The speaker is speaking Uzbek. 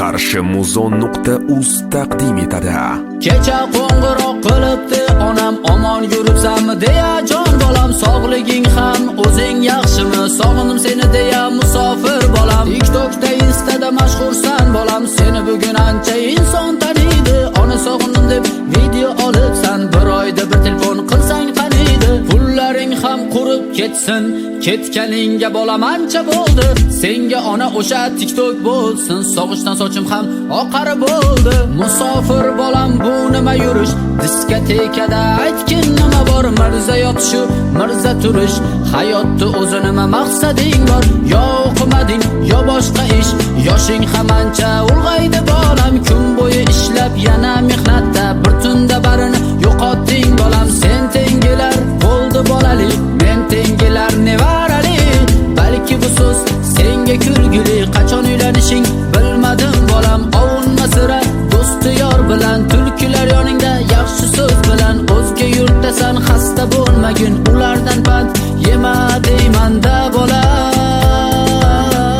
qarshi muzon nuqta uz taqdim etadi. Kecha qo'ng'iroq qilibdi onam omon yuribsanmi deya jon bolam sog'liging ham o'zing yaxshimi? Sog'indim seni deya musofir bolam. TikTokda Instada mashhursan bolam seni bugun ancha inson ham qurib ketsin. Ketganingga bolamancha bo'ldi. Senga ona o'sha TikTok bo'lsin. Sog'ishdan sochim ham oqari bo'ldi. Musofir bolam bu nima yurish? Diskotekada aytgin nima bor? Mirza yotishu mirza turish. Hayotda o'zi nima maqsading bor? Yo o'qimading yo boshqa ish. Yoshing ham ancha ulg'aydi bolam. Kun bo'yi ishlab yana mehnatda. Bir tunda barini yo'qotding bolam. Sen tengilar bo'ldi bolalik. o'zga yurtda san xasta bo'lmagin.